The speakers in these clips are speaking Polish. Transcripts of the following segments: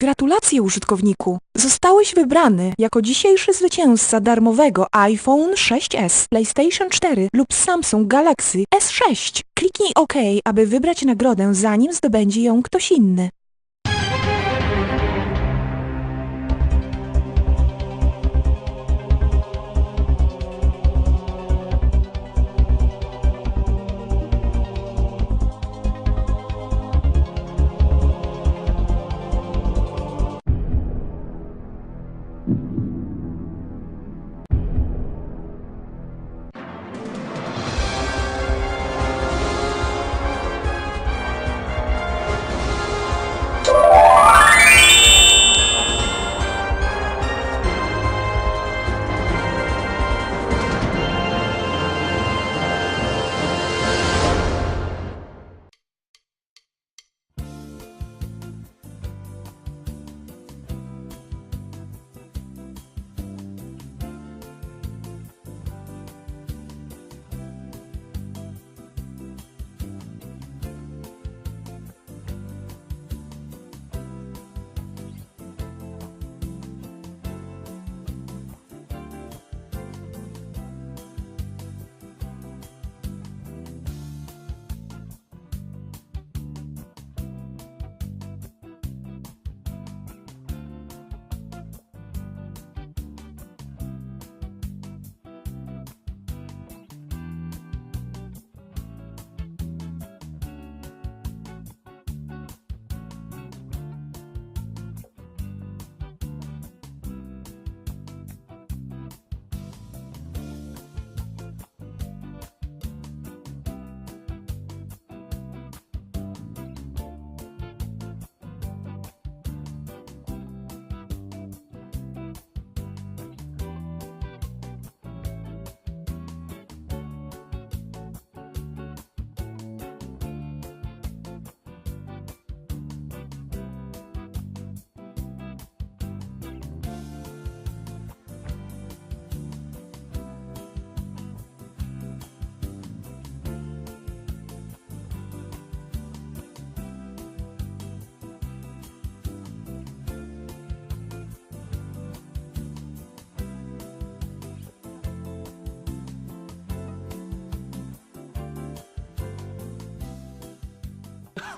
Gratulacje użytkowniku! Zostałeś wybrany jako dzisiejszy zwycięzca darmowego iPhone 6s, PlayStation 4 lub Samsung Galaxy S6. Kliknij OK, aby wybrać nagrodę zanim zdobędzie ją ktoś inny.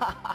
ha ha!